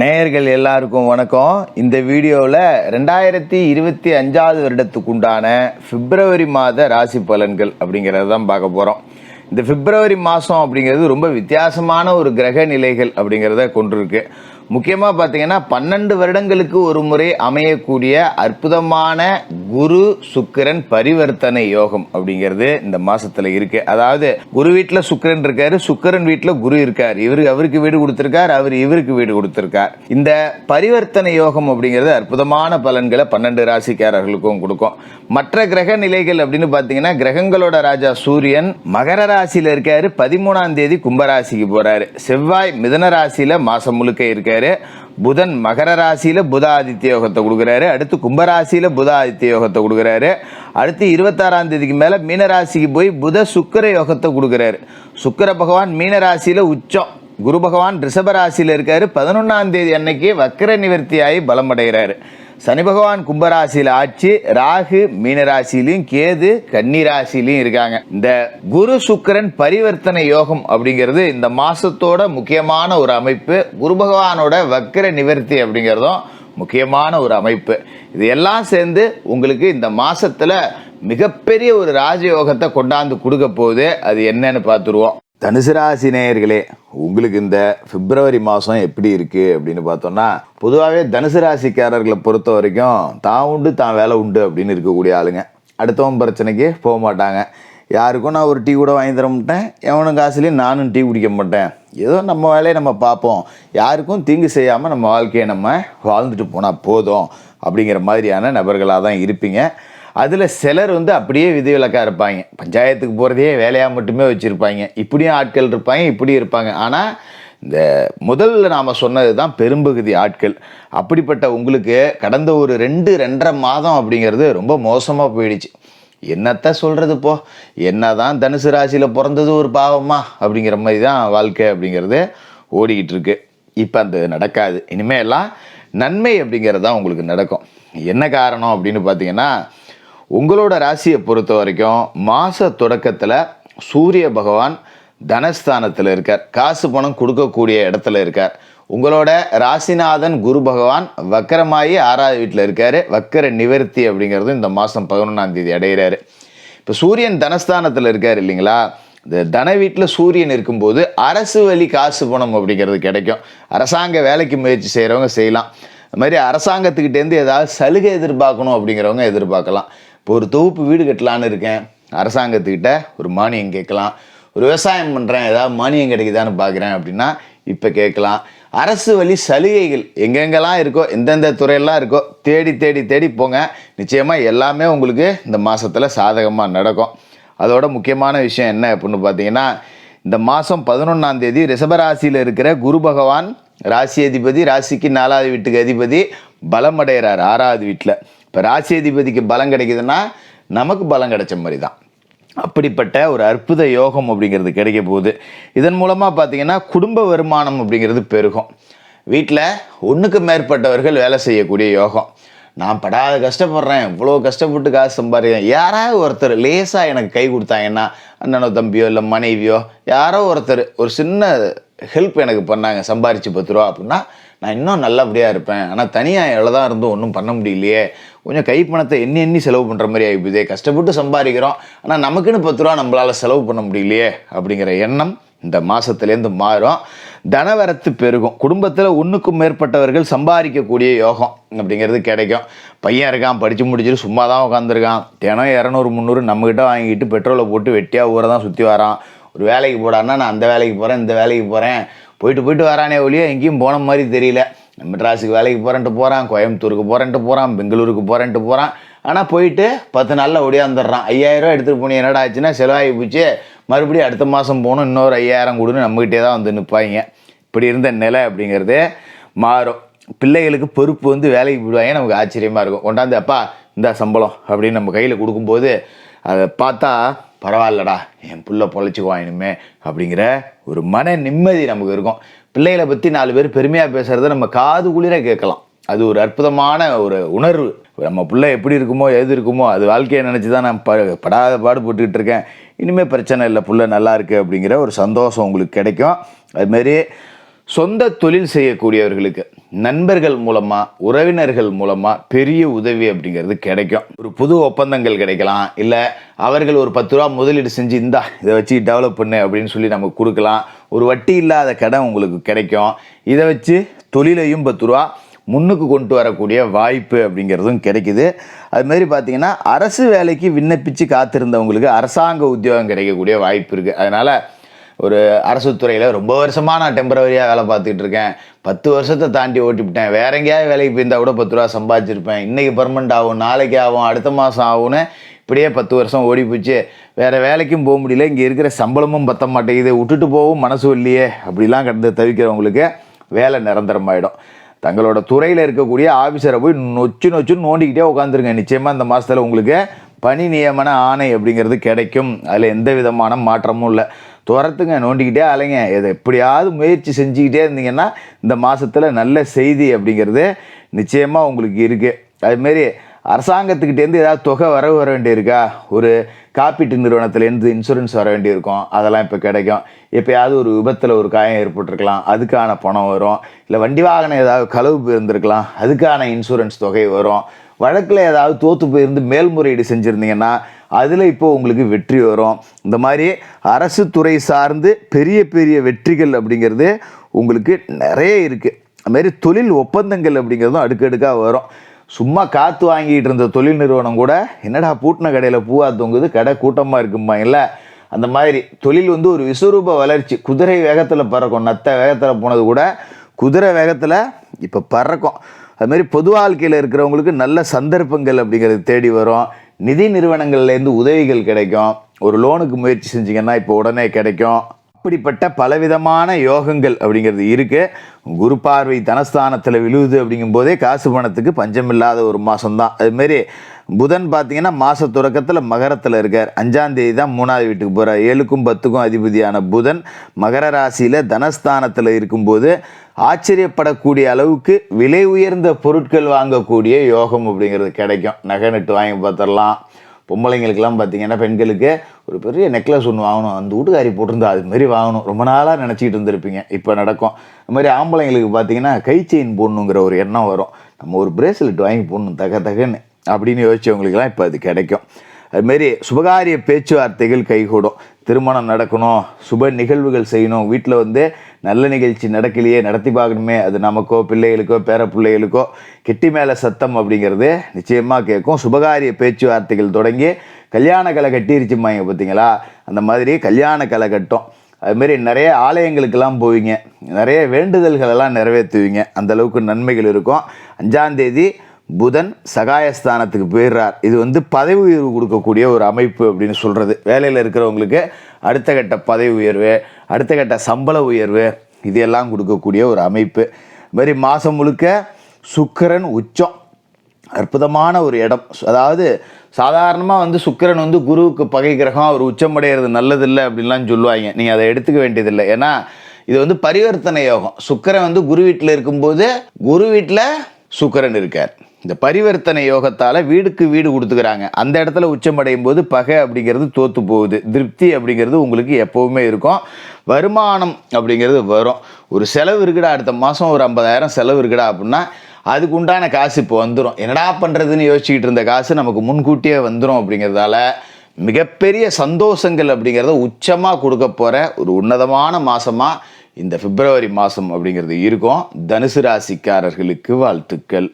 நேயர்கள் எல்லாருக்கும் வணக்கம். இந்த வீடியோவில் ரெண்டாயிரத்தி இருபத்தி அஞ்சாவது வருடத்துக்கு உண்டான பிப்ரவரி மாத ராசி பலன்கள் அப்படிங்கிறத தான் பார்க்க போகிறோம் இந்த பிப்ரவரி மாதம் அப்படிங்கிறது ரொம்ப வித்தியாசமான ஒரு கிரக நிலைகள் அப்படிங்கிறத கொண்டிருக்கு. முக்கியமாக பார்த்தீங்கன்னா பன்னெண்டு வருடங்களுக்கு ஒரு முறை அமையக்கூடிய அற்புதமான குரு சுக்கிரன் பரிவர்த்தனை யோகம் அப்படிங்கிறது இந்த மாசத்துல இருக்கு. அதாவது குரு வீட்டில் சுக்கிரன் இருக்காரு சுக்கிரன் வீட்டில் குரு இருக்கார். இவரு அவருக்கு வீடு கொடுத்திருக்கார் அவர் இவருக்கு வீடு கொடுத்திருக்கார். இந்த பரிவர்த்தனை யோகம் அப்படிங்கிறது அற்புதமான பலன்களை பன்னெண்டு ராசிக்காரர்களுக்கும் கொடுக்கும். மற்ற கிரக நிலைகள் அப்படின்னு பார்த்தீங்கன்னா கிரகங்களோட ராஜா சூரியன் மகர ராசியில் இருக்காரு பதிமூணாம் தேதி கும்பராசிக்கு போறாரு. செவ்வாய் மிதன ராசியில மாசம் முழுக்க இருக்காரு. புதன் மகர ராசியில புத ஆதித்ய யோகத்தை கொடுக்குறாரு. அடுத்து கும்பராசியில புத ஆதித்ய யோகத்தை கொடுக்குறாரு. அடுத்து இருபத்தாறாம் தேதிக்கு மேல மீனராசிக்கு போய் புத சுக்கர யோகத்தை கொடுக்குறாரு. சுக்கர பகவான் மீனராசியில் உச்சம். குரு பகவான் ரிஷபராசியில் இருக்காரு. பதினொன்னாம் தேதி அன்னைக்கு வக்கர நிவர்த்தியாகி பலம் அடைகிறாரு சனி பகவான் கும்பராசியில் ஆட்சி ராகு மீனராசிலையும் கேது கன்னிராசிலையும் இருக்காங்க. இந்த குரு சுக்கிரன் பரிவர்த்தனை யோகம் அப்படிங்கிறது இந்த மாசத்தோட முக்கியமான ஒரு அமைப்பு. குரு பகவானோட வக்கர நிவர்த்தி அப்படிங்கிறதும் முக்கியமான ஒரு அமைப்பு. இது எல்லாம் சேர்ந்து உங்களுக்கு இந்த மாசத்துல மிகப்பெரிய ஒரு ராஜயோகத்தை கொண்டாந்து கொடுக்க போகுது. அது என்னன்னு பார்த்துருவோம். தனுசு ராசி நேயர்களே உங்களுக்கு இந்த பிப்ரவரி மாதம் எப்படி இருக்குது அப்படின்னு பார்த்தோம்னா பொதுவாகவே தனுசு ராசிக்காரர்களை பொறுத்த வரைக்கும் தான் உண்டு தான் வேலை உண்டு அப்படின்னு இருக்கக்கூடிய ஆளுங்க. அடுத்தவன் பிரச்சனைக்கு போக மாட்டாங்க. யாருக்கும் நான் ஒரு டீ கூட வாங்கி தர மாட்டேன் எவனும் காசுலேயும் நானும் டீ குடிக்க மாட்டேன். ஏதோ நம்ம வேலையை நம்ம பார்ப்போம். யாருக்கும் தீங்கு செய்யாமல் நம்ம வாழ்க்கையை நம்ம வாழ்ந்துட்டு போனால் போதும் அப்படிங்கிற மாதிரியான நபர்களாக தான் இருப்பீங்க. அதில் சிலர் வந்து அப்படியே விதிவிலக்காக இருப்பாங்க. பஞ்சாயத்துக்கு போகிறதே வேலையாக மட்டுமே வச்சுருப்பாங்க. இப்படியும் ஆட்கள் இருப்பாங்க இப்படியும் இருப்பாங்க. ஆனால் இந்த முதல்ல நாம் சொன்னது தான் பெரும்பகுதி ஆட்கள். அப்படிப்பட்ட உங்களுக்கு கடந்த ஒரு ரெண்டு ரெண்டரை மாதம் அப்படிங்கிறது ரொம்ப மோசமாக போயிடுச்சு. என்னத்த சொல்கிறது போ? என்னதான் தனுசு ராசியில் பிறந்தது ஒரு பாவமா அப்படிங்கிற மாதிரி தான் வாழ்க்கை அப்படிங்கிறது ஓடிக்கிட்டு இருக்கு. இப்போ அந்த நடக்காது. இனிமேலாம் நன்மை அப்படிங்கிறது தான் உங்களுக்கு நடக்கும். என்ன காரணம் அப்படின்னு பார்த்தீங்கன்னா உங்களோட ராசியை பொறுத்த வரைக்கும் மாத தொடக்கத்தில் சூரிய பகவான் தனஸ்தானத்தில் இருக்கார். காசு பணம் கொடுக்கக்கூடிய இடத்துல இருக்கார். உங்களோட ராசிநாதன் குரு பகவான் வக்கரமாயி ஆறாவது வீட்டில் இருக்கார். வக்கர நிவர்த்தி அப்படிங்கிறது இந்த மாதம் பதினொன்றாம் தேதி அடைகிறாரு இப்போ சூரியன் தனஸ்தானத்தில் இருக்கார் இல்லைங்களா? இந்த தன வீட்டில் சூரியன் இருக்கும்போது அரசு வழி காசு பணம் அப்படிங்கிறது கிடைக்கும். அரசாங்க வேலைக்கு முயற்சி செய்கிறவங்க செய்யலாம். அது மாதிரி அரசாங்கத்துக்கிட்டேருந்து ஏதாவது சலுகை எதிர்பார்க்கணும் அப்படிங்கிறவங்க எதிர்பார்க்கலாம். ஒரு தொகுப்பு வீடு கட்டலான்னு இருக்கேன். அரசாங்கத்துக்கிட்ட ஒரு மானியம் கேட்கலாம். ஒரு விவசாயம் பண்ணுறேன் ஏதாவது மானியம் கிடைக்குதான்னு பார்க்குறேன் அப்படின்னா இப்போ கேட்கலாம். அரசு வழி சலுகைகள் எங்கெங்கெல்லாம் இருக்கோ எந்தெந்த துறையெல்லாம் இருக்கோ தேடி தேடி தேடி போங்க. நிச்சயமாக எல்லாமே உங்களுக்கு இந்த மாதத்தில் சாதகமாக நடக்கும். அதோட முக்கியமான விஷயம் என்ன அப்படின்னு பார்த்தீங்கன்னா இந்த மாதம் பதினொன்றாம் தேதி ரிஷபராசியில் இருக்கிற குரு பகவான் ராசி அதிபதி ராசிக்கு நாலாவது வீட்டுக்கு அதிபதி பலமடைகிறார் ஆறாவது வீட்டில். இப்போ ராசியதிபதிக்கு பலம் கிடைக்குதுன்னா நமக்கு பலம் கிடைச்ச மாதிரி தான் அப்படிப்பட்ட ஒரு அற்புத யோகம் அப்படிங்கிறது கிடைக்க போகுது. இதன் மூலமாக பார்த்தீங்கன்னா குடும்ப வருமானம் அப்படிங்கிறது பெருகும். வீட்டில் ஒன்றுக்கு மேற்பட்டவர்கள் வேலை செய்யக்கூடிய யோகம். நான் படாத கஷ்டப்படுறேன் இவ்வளோ கஷ்டப்பட்டு காசு சம்பாதிக்கிறேன் யாராவது ஒருத்தர் லேசாக எனக்கு கை கொடுத்தாங்கன்னா அண்ணனோ தம்பியோ இல்லை மனைவியோ யாரோ ஒருத்தர் ஒரு சின்ன ஹெல்ப் எனக்கு பண்ணாங்க சம்பாரித்து பத்து ரூபா அப்படின்னா நான் இன்னும் நல்லபடியாக இருப்பேன். ஆனால் தனியாக எவ்வளோ தான் இருந்தும் ஒன்றும் பண்ண முடியலையே. கொஞ்சம் கைப்பணத்தை எண்ணி எண்ணி செலவு பண்ணுற மாதிரி ஆகிப்போதே கஷ்டப்பட்டு சம்பாதிக்கிறோம். ஆனால் நமக்குன்னு பத்து ரூபா நம்மளால் செலவு பண்ண முடியலையே அப்படிங்கிற எண்ணம் இந்த மாதத்துலேருந்து மாறும். தனவரத்து பெருகும். குடும்பத்தில் ஒன்றுக்கும் மேற்பட்டவர்கள் சம்பாதிக்கக்கூடிய யோகம் அப்படிங்கிறது கிடைக்கும். பையன் இருக்கான் படித்து முடிச்சுட்டு சும்மா தான் உட்காந்துருக்கான் தினம் இரநூறு முந்நூறு நம்மக்கிட்ட வாங்கிட்டு பெட்ரோலை போட்டு வெட்டியாக ஊரை தான் சுற்றி வரான். ஒரு வேலைக்கு போடான்னா நான் அந்த வேலைக்கு போகிறேன் இந்த வேலைக்கு போகிறேன் போயிட்டு போயிட்டு வரானே ஒழிய எங்கேயும் போன மாதிரி தெரியல. மெட்ராஸுக்கு வேலைக்கு போகிறேன்ட்டு போகிறான் கோயம்புத்தூருக்கு போகிறேன்ட்டு போகிறான் பெங்களூருக்கு போகிறேன்ட்டு போகிறான் ஆனால் போயிட்டு பத்து நாளில் ஒடியாந்துடுறான் ஐயாயிரரூவா எடுத்துகிட்டு போனீங்க என்னடா ஆச்சுன்னா செலவாகி போச்சு. மறுபடியும் அடுத்த மாதம் போகணும் இன்னொரு ஐயாயிரம் கொடுன்னு நம்மகிட்டே தான் வந்து நிற்பாங்க இப்படி இருந்த நிலை அப்படிங்கிறது மாறும். பிள்ளைகளுக்கு பொறுப்பு வந்து வேலைக்கு போடுவாங்க நமக்கு ஆச்சரியமாக இருக்கும். கொண்டாந்து அப்பா இந்த சம்பளம் அப்படின்னு நம்ம கையில் கொடுக்கும்போது அதை பார்த்தா பரவாயில்லடா என் புள்ள பொழைச்சிக்குவாயினுமே அப்படிங்கிற ஒரு மன நிம்மதி நமக்கு இருக்கும். பிள்ளைகளை பற்றி நாலு பேர் பெருமையாக பேசுகிறத நம்ம காது குளிர கேட்கலாம். அது ஒரு அற்புதமான ஒரு உணர்வு. நம்ம பிள்ளை எப்படி இருக்குமோ எது இருக்குமோ அது வாழ்க்கையை நினச்சி தான் நான் ப படாத பாடு போட்டுக்கிட்டு இருக்கேன். இனிமேல் பிரச்சனை இல்லை புள்ள நல்லா இருக்குது அப்படிங்கிற ஒரு சந்தோஷம் உங்களுக்கு கிடைக்கும். அதுமாரி சொந்த தொழில் செய்யக்கூடியவர்களுக்கு நண்பர்கள் மூலமாக உறவினர்கள் மூலமாக பெரிய உதவி அப்படிங்கிறது கிடைக்கும். ஒரு புது ஒப்பந்தங்கள் கிடைக்கலாம். இல்லை அவர்கள் ஒரு பத்து ரூபா முதலீடு செஞ்சு இந்தா இதை வச்சு டெவலப் பண்ணு அப்படின்னு சொல்லி நமக்கு கொடுக்கலாம். ஒரு வட்டி இல்லாத கடன் உங்களுக்கு கிடைக்கும். இதை வச்சு தொழிலையும் பத்து ரூபா முன்னுக்கு கொண்டு வரக்கூடிய வாய்ப்பு அப்படிங்கிறதும் கிடைக்குது. அது மாதிரி பார்த்தீங்கன்னா அரசு வேலைக்கு விண்ணப்பித்து காத்திருந்தவங்களுக்கு அரசாங்க உத்தியோகம் கிடைக்கக்கூடிய வாய்ப்பு இருக்குது அதனால் ஒரு அரசு துறையில் ரொம்ப வருஷமாக நான் டெம்பரவரியாக வேலை பார்த்துட்டு இருக்கேன். பத்து வருஷத்தை தாண்டி ஓட்டிவிட்டேன். வேற எங்கேயாவது வேலைக்கு போயிருந்தால் கூட பத்து ரூபா சம்பாதிச்சிருப்பேன். இன்றைக்கி பர்மனெண்ட் ஆகும் நாளைக்கு ஆகும் அடுத்த மாதம் ஆகும்னு இப்படியே பத்து வருஷம் ஓடி போச்சு வேறு வேலைக்கும் போக முடியல. இங்கே இருக்கிற சம்பளமும் பத்த மாட்டேங்குது. விட்டுட்டு போகவும் மனசு இல்லையே அப்படிலாம் கடந்து தவிக்கிறவங்களுக்கு வேலை நிரந்தரமாயிடும். தங்களோட துறையில் இருக்கக்கூடிய ஆஃபீஸரை போய் நொச்சு நொச்சுன்னு நோண்டிக்கிட்டே உட்காந்துருங்க நிச்சயமாக இந்த மாதத்தில் உங்களுக்கு பணி நியமன ஆணை அப்படிங்கிறது கிடைக்கும். அதில் எந்த விதமான மாற்றமும் இல்லை. துரத்துங்க நோண்டிக்கிட்டே அலைங்க. இதை எப்படியாவது முயற்சி செஞ்சுக்கிட்டே இருந்தீங்கன்னா இந்த மாதத்தில் நல்ல செய்தி அப்படிங்கிறது நிச்சயமாக உங்களுக்கு இருக்குது அதுமாரி அரசாங்கத்துக்கிட்டேருந்து ஏதாவது தொகை வர வர வேண்டியிருக்கா? ஒரு காப்பீட்டு நிறுவனத்துலேருந்து இன்சூரன்ஸ் வர வேண்டியிருக்கும். அதெல்லாம் இப்போ கிடைக்கும். எப்போயாவது ஒரு விபத்தில் ஒரு காயம் ஏற்பட்டிருக்கலாம். அதுக்கான பணம் வரும். இல்லை வண்டி வாகனம் ஏதாவது களவு போயிருந்திருக்கலாம். அதுக்கான இன்சூரன்ஸ் தொகை வரும். வழக்கில் ஏதாவது தோற்று போயிருந்து மேல்முறையீடு செஞ்சுருந்தீங்கன்னா அதில் இப்போ உங்களுக்கு வெற்றி வரும். இந்த மாதிரி அரசு துறை சார்ந்து பெரிய பெரிய வெற்றிகள் அப்படிங்கிறது உங்களுக்கு நிறைய இருக்குது அதுமாரி தொழில் ஒப்பந்தங்கள் அப்படிங்கிறதும் அடுக்கடுக்காக வரும். சும்மா காற்று வாங்கிட்டு இருந்த தொழில் நிறுவனம் கூட என்னடா பூட்டின கடையில் பூவா தொங்குது கடை கூட்டமாக இருக்குமா இல்லை? அந்த மாதிரி தொழில் வந்து ஒரு விஸ்வரூப வளர்ச்சி. குதிரை வேகத்தில் பறக்கும் நத்த வேகத்தில் போனது கூட குதிரை வேகத்தில் இப்போ பறக்கும். அதுமாரி பொது வாழ்க்கையில் இருக்கிறவங்களுக்கு நல்ல சந்தர்ப்பங்கள் அப்படிங்கிறது தேடி வரும். நிதி நிறுவனங்கள்லேருந்து உதவிகள் கிடைக்கும். ஒரு லோனுக்கு முயற்சி செஞ்சீங்கன்னா இப்போ உடனே கிடைக்கும். அப்படிப்பட்ட பலவிதமான யோகங்கள் அப்படிங்கிறது இருக்குது குரு பார்வை தனஸ்தானத்தில் விழுவுது அப்படிங்கும்போதே காசு பணத்துக்கு பஞ்சமில்லாத ஒரு மாதம்தான் அதுமாரி புதன் பார்த்தீங்கன்னா மாத தொடக்கத்தில் மகரத்தில் இருக்கார். அஞ்சாம் தேதி தான் மூணாவது வீட்டுக்கு போகிறார் ஏழுக்கும் பத்துக்கும் அதிபதியான புதன் மகர ராசியில் தனஸ்தானத்தில் இருக்கும்போது ஆச்சரியப்படக்கூடிய அளவுக்கு விலை உயர்ந்த பொருட்கள் வாங்கக்கூடிய யோகம் அப்படிங்கிறது கிடைக்கும். நகை நட்டு வாங்கி பார்த்துடலாம். பொம்பளைங்களுக்கெல்லாம் பார்த்தீங்கன்னா பெண்களுக்கு ஒரு பெரிய நெக்லஸ் ஒன்று வாங்கணும். அந்த வீட்டுக்காரி போட்டிருந்தா அதுமாரி வாங்கணும். ரொம்ப நாளாக நினச்சிக்கிட்டு இருந்திருப்பீங்க. இப்போ நடக்கும். அது மாதிரி ஆம்பளைங்களுக்கு பார்த்தீங்கன்னா கை செயின் போடணுங்கிற ஒரு எண்ணம் வரும். நம்ம ஒரு பிரேஸ்லெட் வாங்கி போடணும். தக தகன்னு அப்படின்னு யோசிச்சவங்களுக்கெல்லாம் இப்போ அது கிடைக்கும். அதுமாரி சுபகாரிய பேச்சுவார்த்தைகள் கைகூடும். திருமணம் நடக்கணும். சுப நிகழ்வுகள் செய்யணும். வீட்டில் வந்து நல்ல நிகழ்ச்சி நடக்கலையே நடத்தி பார்க்கணுமே. அது நமக்கோ பிள்ளைகளுக்கோ பேர பிள்ளைகளுக்கோ கெட்டி மேலே சத்தம் அப்படிங்கிறது நிச்சயமாக கேட்கும். சுபகாரிய பேச்சுவார்த்தைகள் தொடங்கி கல்யாண கலை கட்டிருச்சுமாங்க பார்த்தீங்களா? அந்த மாதிரி கல்யாண கலை கட்டும். அதுமாரி நிறைய ஆலயங்களுக்கெல்லாம் போவீங்க. நிறைய வேண்டுதல்களெல்லாம் நிறைவேற்றுவீங்க. அந்தளவுக்கு நன்மைகள் இருக்கும். அஞ்சாந்தேதி புதன் சகாயஸ்தானத்துக்கு போயிடுறார். இது வந்து பதவி உயர்வு கொடுக்கக்கூடிய ஒரு அமைப்பு அப்படின்னு சொல்கிறது வேலையில் இருக்கிறவங்களுக்கு அடுத்த கட்ட பதவி உயர்வு அடுத்த கட்ட சம்பள உயர்வு இதெல்லாம் கொடுக்கக்கூடிய ஒரு அமைப்பு. மாதிரி மாதம் முழுக்க சுக்கரன் உச்சம். அற்புதமான ஒரு இடம். அதாவது சாதாரணமாக வந்து சுக்கரன் வந்து குருவுக்கு பகை கிரகம் அவர் உச்சமடைகிறது நல்லதில்லை அப்படின்லாம் சொல்லுவாங்க. நீங்கள் அதை எடுத்துக்க வேண்டியதில்லை. ஏன்னா இது வந்து பரிவர்த்தனை யோகம். சுக்கரன் வந்து குரு வீட்டில் இருக்கும்போது குரு வீட்டில் சுக்கரன் இருக்கார். இந்த பரிவர்த்தனை யோகத்தால் வீடுக்கு வீடு கொடுத்துக்கிறாங்க. அந்த இடத்துல உச்சமடையும் போது பகை அப்படிங்கிறது தோற்று போகுது. திருப்தி அப்படிங்கிறது உங்களுக்கு எப்போவுமே இருக்கும். வருமானம் அப்படிங்கிறது வரும். ஒரு செலவு இருக்குடா அடுத்த மாதம் ஒரு ஐம்பதாயிரம் செலவு இருக்குடா அப்படின்னா அதுக்கு உண்டான காசு இப்போ வந்துடும் என்னடா பண்ணுறதுன்னு யோசிச்சுக்கிட்டு இருந்த காசு நமக்கு முன்கூட்டியே வந்துடும் அப்படிங்கிறதால மிகப்பெரிய சந்தோஷங்கள் அப்படிங்கிறத உச்சமாக கொடுக்க போகிற ஒரு உன்னதமான மாதமாக இந்த பிப்ரவரி மாதம் அப்படிங்கிறது இருக்கும். தனுசு ராசிக்காரர்களுக்கு வாழ்த்துக்கள்.